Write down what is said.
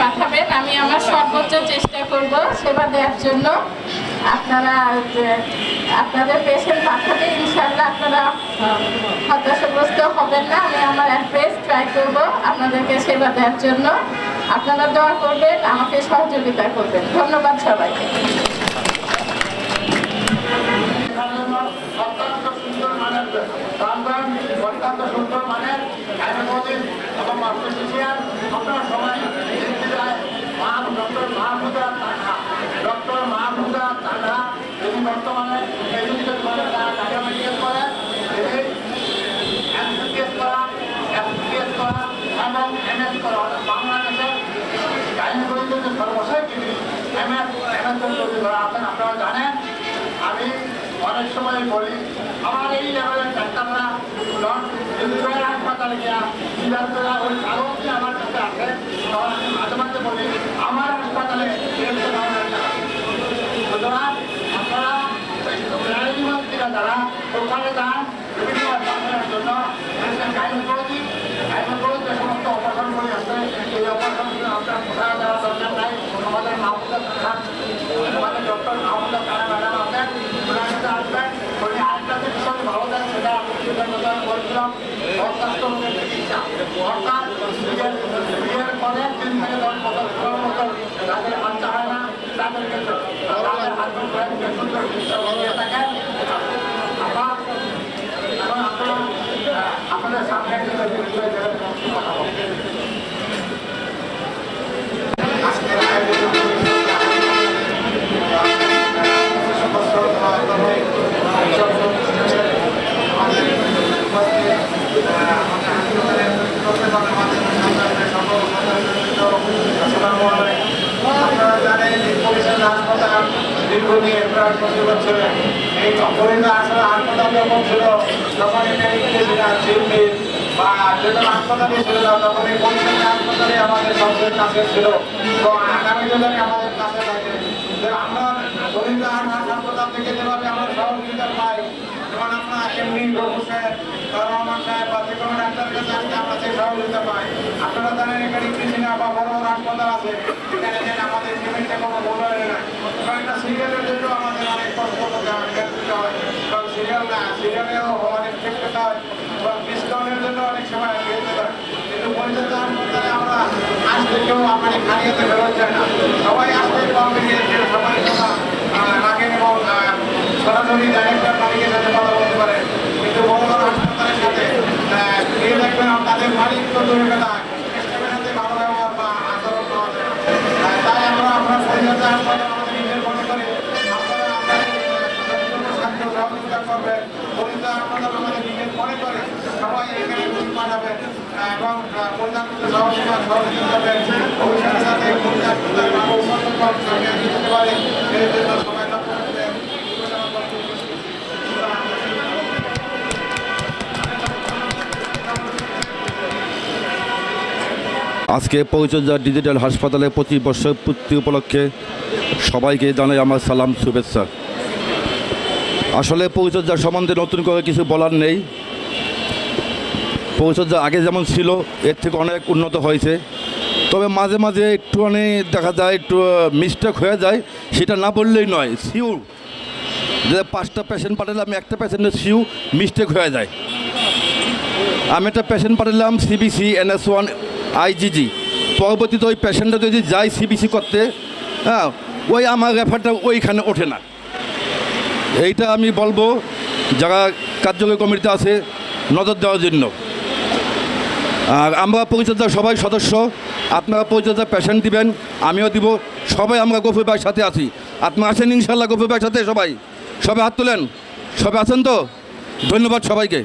পাঠাবেন, আমি আমার সর্বোচ্চ চেষ্টা করব সেবা দেওয়ার জন্য। আপনারা, আপনাদের পেশেন্ট পাঠালে ইনশাল্লাহ আপনারা হতাশাগ্রস্ত হবেন না। আমি আমার অ্যাড্রেস ট্রাই করব আপনাদেরকে সেবা দেওয়ার জন্য। আপনারা দোয়া করবেন, আমাকে সহযোগিতা করবেন। ধন্যবাদ সবাইকে। এমএস এমএস তৈরি করা আছেন আপনারা জানেন, আমি অনেক সময় বলি, আমার এই লেভেলের ডাক্তাররা জয়ের হাসপাতালে গিয়া সিদ্ধান্তরা ওই কাগজটি আমার কাছে আছে তখন আমি মাঝে মাঝে বলি, আমার হাসপাতালে সুতরাং আপনারা যারা, ওখানে যান বিভিন্ন অপারেশনের জন্য গাইনোকোলজি গাইনোকোলজি যে সমস্ত অপারেশন করে আছে এই অপারেশনগুলো আপনার কোথায় যাওয়ার দরকার নাই আমাদের মাহমুদা খান আমাদের ডক্টর মাহমুদা খান ম্যাডাম আছেন ওনার কাছে আসবেন উনি আরেকটা যে বিষয় ভালো দেন সেটা আমি অর্থাৎ রোগের চিকিৎসা। অর্থাৎ বিয়ের পরে তিন থেকে দশ বছর না তাদেরকে আহ, আপনাদের সামনে কথা বলব আপনারা জানেন এই পরিষদ হাসপাতাল দীর্ঘদিন প্রায় প্রতি বছরে এই পরিষদ আসলে হাসপাতাল যখন ছিল তখন এখানে ইংরেজিরা চিনবির বা যেটা হাসপাতালে ছিল, তখন এই পরিষদ হাসপাতালে আমাদের সবচেয়ে কাছে ছিল। তো আগামী দিনে আমাদের কাছে থাকে আমরা পরিষদ হাসপাতাল থেকে যেভাবে আমরা সহযোগিতা পাই, যেমন আমরা এমনি রঘু সাহেব রহমান সাহেব বা যে কোনো ডাক্তারের কাছে আমরা আপনারা জানেন এখানে বা বড় হাসপাতাল আছে। এখানে যেন আমাদের পেমেন্টে কোনো মূল্যায়ন নাই এবং একটা সিরিয়ালের জন্য আমাদের অনেক কষ্ট করতে হয় হয়। এবং সিরিয়াল না, সিরিয়ালেও অনেক করতে হয় এবং ডিসকাউন্টের জন্য অনেক সময় বেরোতে হয়। কিন্তু পরিচিত হাসপাতালে আমরা আসলে কেউ আমাদের খালি হাতে বেরোতে চায় না। সবাই আসলে কম্পিটিশন সবাই কথা। রাখেন এবং সরাসরি ডাইরেক্টর মালিকের সাথে কথা বলতে পারে কিন্তু বড় বড় হাসপাতালের সাথে গিয়ে দেখবেন, তাদের মালিক তো দূরে কথা স্টাফের সাথে ভালো ব্যবহার বা আচরণ পাওয়া যায় না। আহ, তাই আমরা আমরা পরিচিত হাসপাতাল আমাদের নিজের মনে করি আপনারা আপনাদের যতটুকু সাহায্য সহযোগিতা করবেন আজকে পরিচর্যা ডিজিটাল হাসপাতালে পঁচিশ বছর পূর্তি উপলক্ষে সবাইকে জানাই আমার সালাম শুভেচ্ছা। আসলে পরিচর্যা সম্বন্ধে নতুন করে কিছু বলার নেই। পরিচর্যা আগে যেমন ছিল, এর থেকে অনেক উন্নত হয়েছে। তবে মাঝে মাঝে একটুখানি দেখা যায়, একটু মিস্টেক হয়ে যায়। সেটা না বললেই নয় সিউর যে পাঁচটা পেশেন্ট পাঠালে আমি একটা পেশেন্টের সিউ মিস্টেক হয়ে যায়। আমি একটা পেশেন্ট পাঠালাম সিবিসি এনএস ওয়ান আইজিজি পরবর্তীতে ওই পেশেন্টটা যদি যায় সিবিসি করতে হ্যাঁ ওই আমার রেফারটা ওইখানে ওঠে না। এইটা আমি বলব, যারা কার্যকরী কমিটিতে আছে, নজর দেওয়ার জন্য। আর আমরা পরিচর্যা সবাই সদস্য, আপনারা পরিচর্যা পেশেন্ট দিবেন, আমিও দিব, সবাই আমরা গফুর ভাইয়ের সাথে আছি। আপনারা আসেন ইনশাল্লাহ গফুর ভাইয়ের সাথে সবাই। সবাই হাত তোলেন, সবাই আছেন তো? ধন্যবাদ সবাইকে।